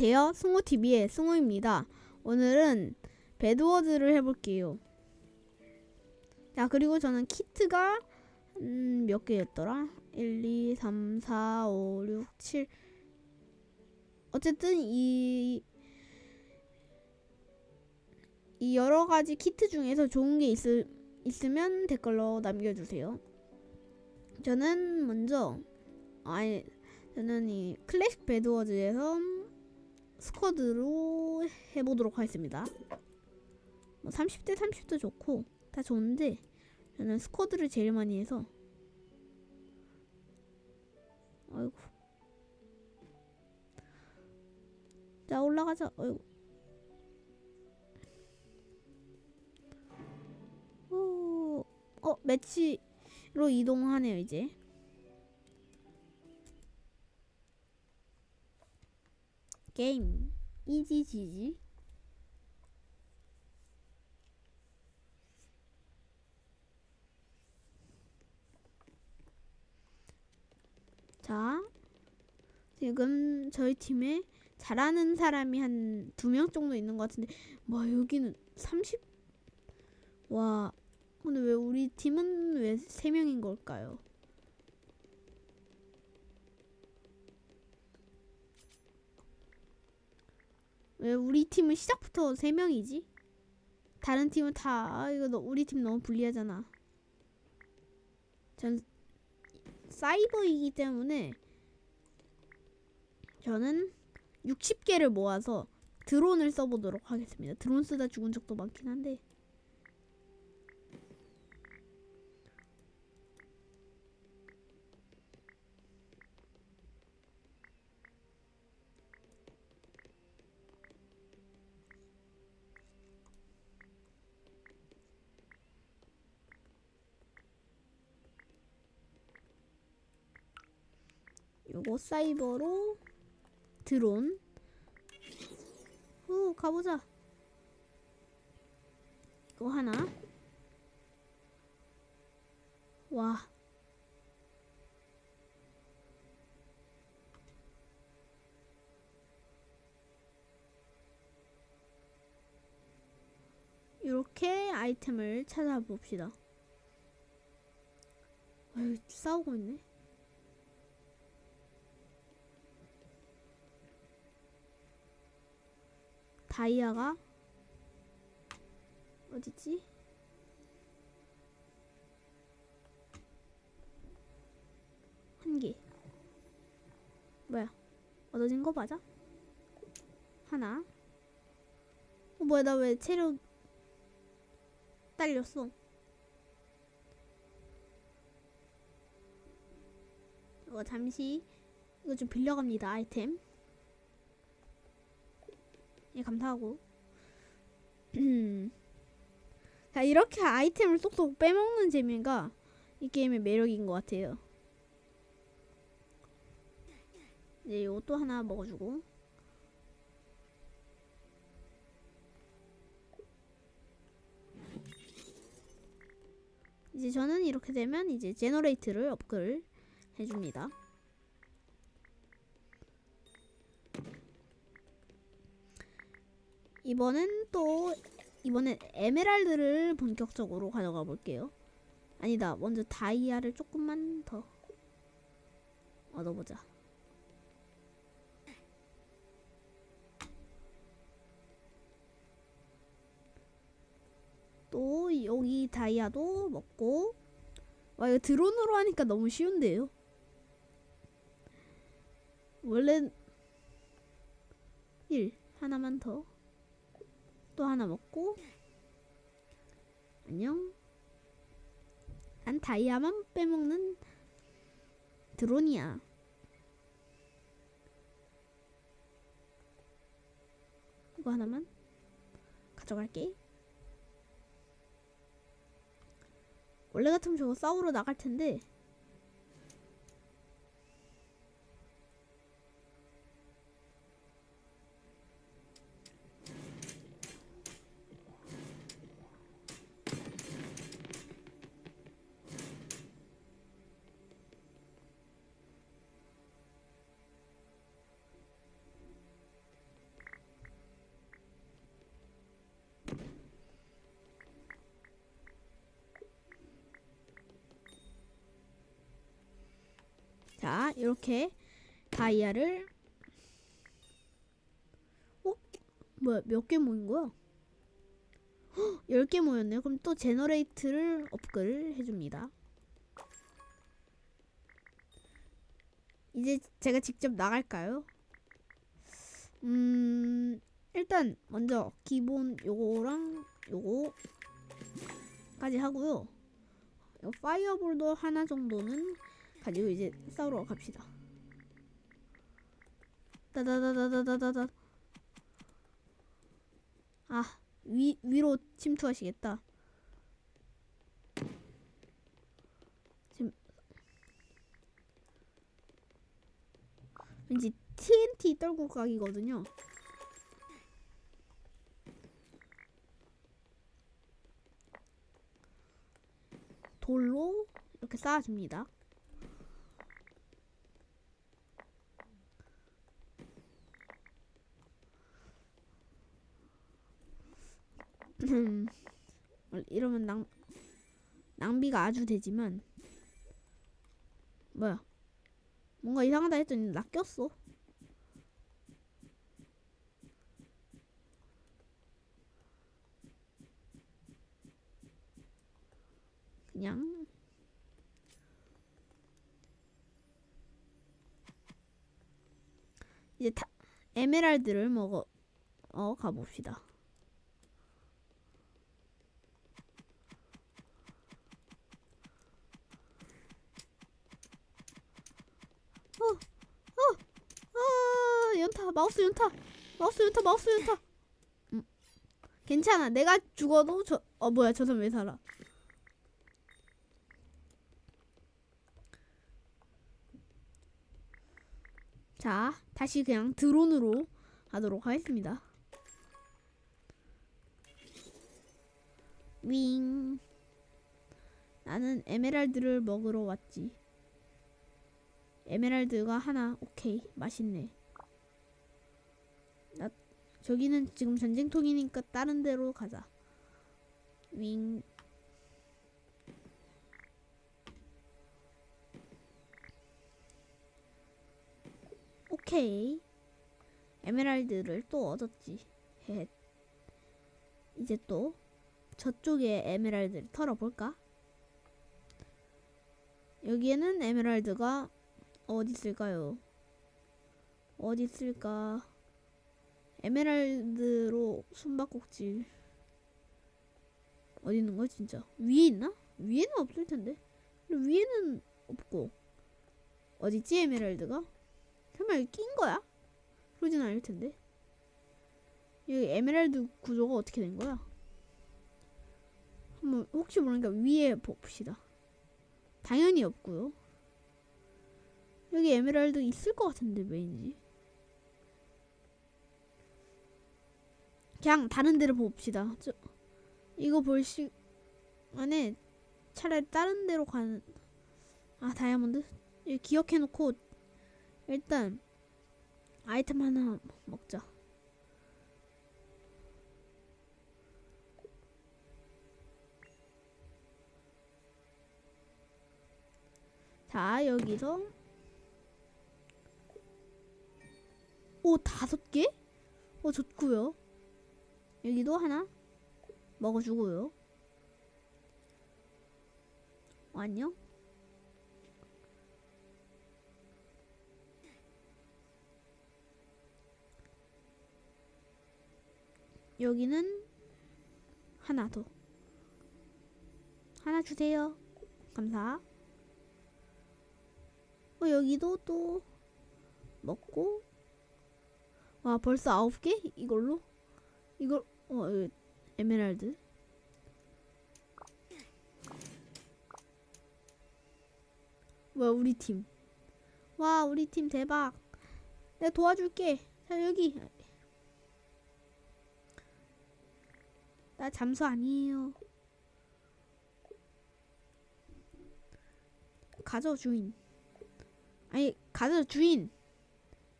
안녕하세요. 승우TV의 승우입니다. 오늘은 배드워드를 해볼게요. 자, 그리고 저는 키트가, 음, 몇 개였더라? 1, 2, 3, 4, 5, 6, 7. 어쨌든 이, 이 여러 가지 키트 중에서 좋은 게 있을, 있으면 댓글로 남겨주세요. 저는 먼저, 아니, 저는 이 클래식 배드워즈에서 스쿼드로 해보도록 하겠습니다. 뭐 30대 30도 좋고 다 좋은데 저는 스쿼드를 제일 많이 해서 아이고. 자 올라가자. 아이고. 오, 어 매치로 이동하네요 이제 게임 이지지지 자 지금 저희 팀에 잘하는 사람이 한 두 명 정도 있는 것 같은데 와 여기는 30? 와 근데 왜 우리 팀은 왜세 명인 걸까요? 왜 우리 팀은 시작부터 세 명이지? 다른 팀은 다 아, 이거 너, 우리 팀 너무 불리하잖아. 전 사이버이기 때문에 저는 60개를 모아서 드론을 써보도록 하겠습니다. 드론 쓰다 죽은 적도 많긴 한데 요거 사이버로 드론. 후 가보자. 이거 하나. 와. 이렇게 아이템을 찾아봅시다. 아유 싸우고 있네 다이아가 어디지? 한 개. 뭐야? 얻어진 거 맞아? 하나. 어, 뭐야 나 왜 체력 딸렸어? 이거 잠시 이거 좀 빌려갑니다 아이템. 예, 감사하고. 자, 이렇게 아이템을 쏙쏙 빼먹는 재미가 이 게임의 매력인 것 같아요. 이제 이것도 하나 먹어주고. 이제 저는 이렇게 되면 이제 제너레이트를 업글 해줍니다. 이번엔 또 이번엔 에메랄드를 본격적으로 가져가 볼게요. 아니다. 먼저 다이아를 조금만 더 얻어보자. 또 여기 다이아도 먹고 와 이거 드론으로 하니까 너무 쉬운데요. 원래 1 하나만 더 또 하나 먹고. 안녕. 난 다이아만 빼먹는 드론이야. 이거 하나만 가져갈게. 원래 같으면 저거 싸우러 나갈 텐데 이렇게 다이아를 어? 뭐야 몇 개 모인 거야? 10개 모였네요. 그럼 또 제너레이트를 업글 해줍니다. 이제 제가 직접 나갈까요? 음 일단 먼저 기본 요거랑 요거까지 하고요. 요 파이어볼도 하나 정도는 가지고 이제 싸우러 갑시다. 따다다다다다다다. 아, 위 위로 침투하시겠다. 지금 왠지 TNT 떨고 가기거든요. 돌로 이렇게 쌓아줍니다. 이러면 낭 낭비가 아주 되지만 뭐야? 뭔가 이상하다 했더니 나 꼈어. 그냥. 이제 다, 에메랄드를 먹어 어 가봅시다. 어, 어, 아, 마우스 연타, 마우스 연타, 마우스 연타. 음, 괜찮아. 내가 죽어도 저, 어 뭐야, 저 사람 왜 살아? 자, 다시 그냥 드론으로 하도록 하겠습니다. 윙. 나는 에메랄드를 먹으러 왔지. 에메랄드가 하나, 오케이, 맛있네. 나 저기는 지금 전쟁통이니까 다른 데로 가자. 윙. 오케이. 에메랄드를 또 얻었지. 헤헷. 이제 또 저쪽에 에메랄드를 털어볼까? 여기에는 에메랄드가 어디 있을까요? 어디 있을까? 에메랄드로 숨바꼭질 어디 있는 거야 진짜? 위에 있나? 위에는 없을 텐데. 위에는 없고 어디지 에메랄드가? 설마 여기 낀 거야? 그러진 않을 텐데. 여기 에메랄드 구조가 어떻게 된 거야? 한번 혹시 모르니까 위에 봅시다. 당연히 없고요. 여기 에메랄드 있을 것 같은데 왜인지. 그냥 다른 데를 봅시다. 저 이거 볼 시간에 차라리 다른 데로 가는 아 다이아몬드 기억해놓고 일단 아이템 하나 먹자. 자 여기서 오 다섯 개? 어 좋고요. 여기도 하나 먹어주고요. 어, 안녕. 여기는 하나 더. 하나 주세요. 감사. 어, 여기도 또 먹고. 와, 벌써 아홉 개? 이걸로? 이걸, 어, 여기 에메랄드. 뭐야, 우리 팀. 와, 우리 팀 대박. 내가 도와줄게. 자, 여기. 나 잠수 아니에요. 가져 주인. 아니 가져 주인.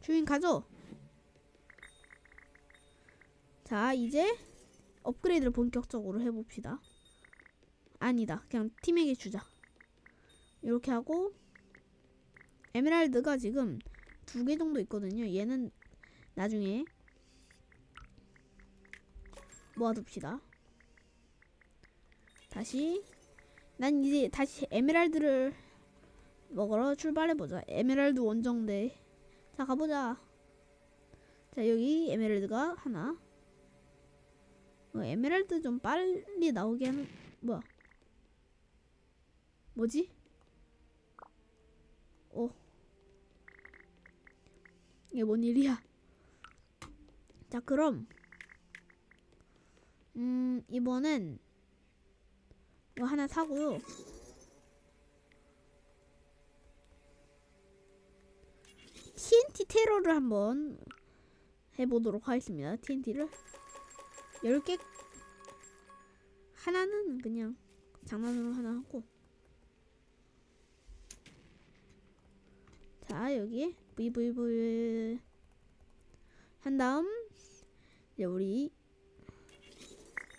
주인 가져. 자 이제 업그레이드를 본격적으로 해봅시다. 아니다. 그냥 팀에게 주자. 이렇게 하고 에메랄드가 지금 두 개 정도 있거든요. 얘는 나중에 모아둡시다. 다시 난 이제 다시 에메랄드를 먹으러 출발해보자. 에메랄드 원정대. 자 가보자. 자 여기 에메랄드가 하나. 어, 에메랄드 좀 빨리 나오게 하는 뭐야? 뭐지? 어. 이게 뭔 일이야? 자 그럼 음 이번엔 이거 하나 사고요. TNT 테러를 한번 해보도록 하겠습니다. TNT를 10개? 하나는 그냥 장난으로 하나 하고. 자 여기 VVV 한 다음 이제 우리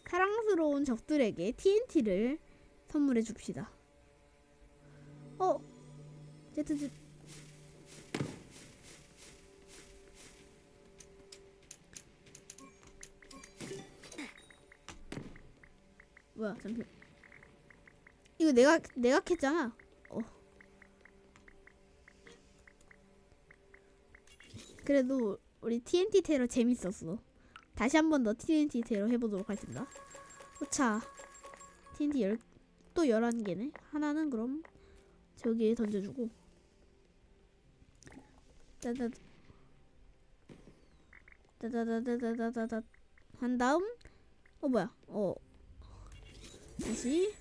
사랑스러운 적들에게 TNT를 선물해 줍시다. 어, 제 뭐야 잠시만 이거 내가 내가 캤잖아. 어. 그래도 우리 TNT 테러 재밌었어. 다시 한 번 더 TNT 테러 해보도록 하겠습니다. 자 TNT 열, 또 11개네. 하나는 그럼 저기에 던져주고. 따다. 따다다다다다다다. 한 다음? 어 뭐야? 어 다시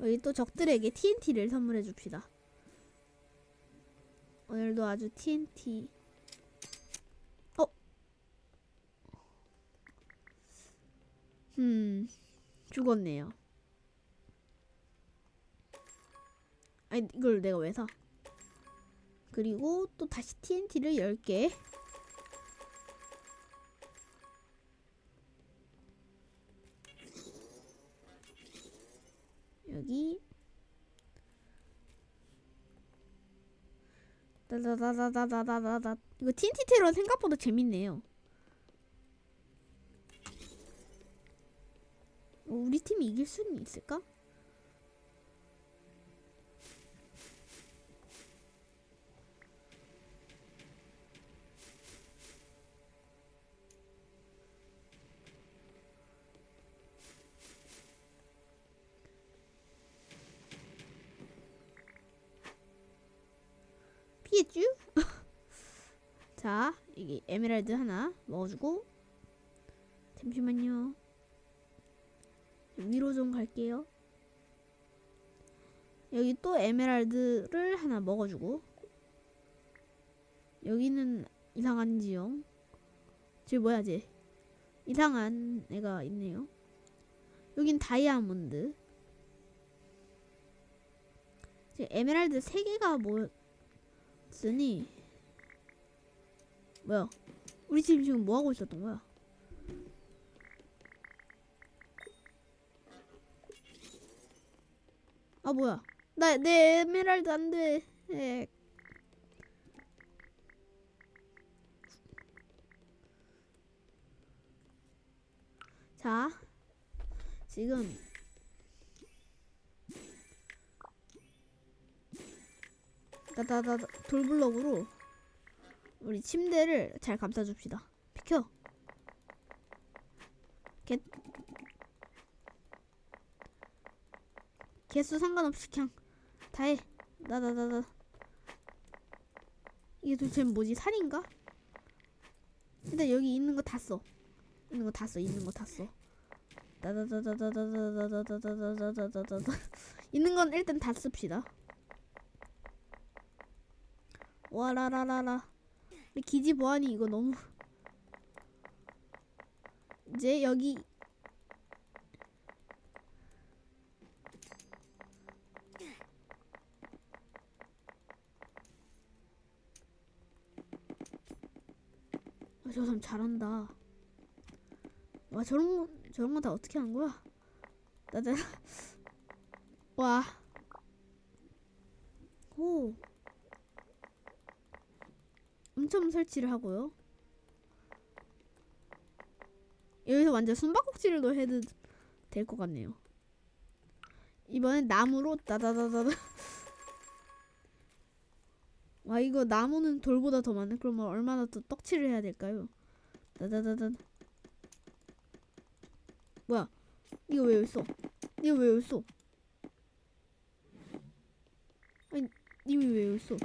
여기 또 적들에게 TNT를 선물해 줍시다. 오늘도 아주 TNT 어? 음 죽었네요. 아니 이걸 내가 왜 사? 그리고 또 다시 TNT를 10개 여기 다다다다다다다다 이거 TNT 테러 생각보다 재밌네요. 어, 우리 팀이 이길 수는 있을까? 피했쥬? 자, 이게 에메랄드 하나 먹어주고 잠시만요. 위로 좀 갈게요. 여기 또 에메랄드를 하나 먹어주고 여기는 이상한 지형. 쟤 뭐야 쟤? 이상한 애가 있네요. 여긴 다이아몬드. 에메랄드 3개가 뭐 쓰니 뭐야? 우리 지금 지금 뭐 하고 있었던 거야? 아 뭐야? 나 내 에메랄드 안돼. 액. 자 지금 다다다 돌블럭으로 우리 침대를 잘 감싸줍시다. 비켜. 개 개수 상관없이 그냥 다 해. 나 나 나 나 이게 도대체 뭐지? 살인가? 일단 여기 있는 거 다 써. 있는 거 다 써. 있는 거 다 써. 나다다다다다다다다다다다다다다다 있는 건 일단 다 씁시다. 와라라라라. 우리 기지 보안이 이거 너무. 이제 여기. 아, 저 사람 잘한다. 와 저런 거 저런 거 다 어떻게 하는 거야? 나나 와. 오. 엄청 설치를 하고요. 여기서 완전 숨바꼭질도 해도 될 것 같네요. 이번엔 나무로 따다다다다. 와 이거 나무는 돌보다 더 많네. 그러면 얼마나 또 떡칠을 해야 될까요? 따다다다. 뭐야? 이거 왜 여기 있어? 이거 왜 여기 있어? 아니 님이 왜 여기 있어?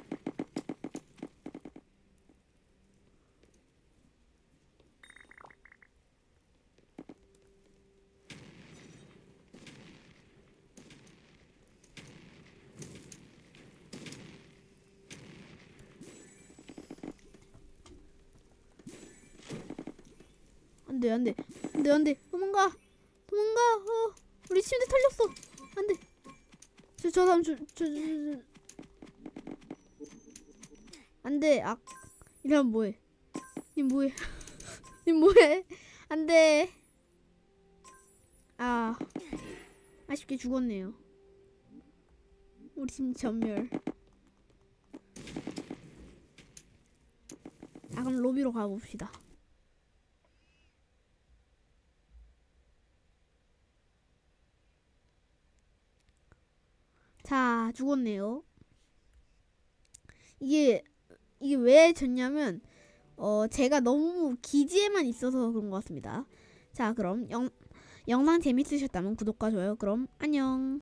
안돼 안돼. 안돼 안돼. 도망가. 도망가. 어 우리 침대 털렸어. 안돼. 저 저 사람 저 저저 안돼. 아 이러면 뭐해? 님 뭐해? 님 뭐해? 안돼. 아 아쉽게 죽었네요. 우리 팀 전멸. 아 그럼 로비로 가봅시다 자, 죽었네요. 이게 이게 왜 졌냐면 어 제가 너무 기지에만 있어서 그런 것 같습니다. 자, 그럼 영 영상 재밌으셨다면 구독과 좋아요. 그럼 안녕.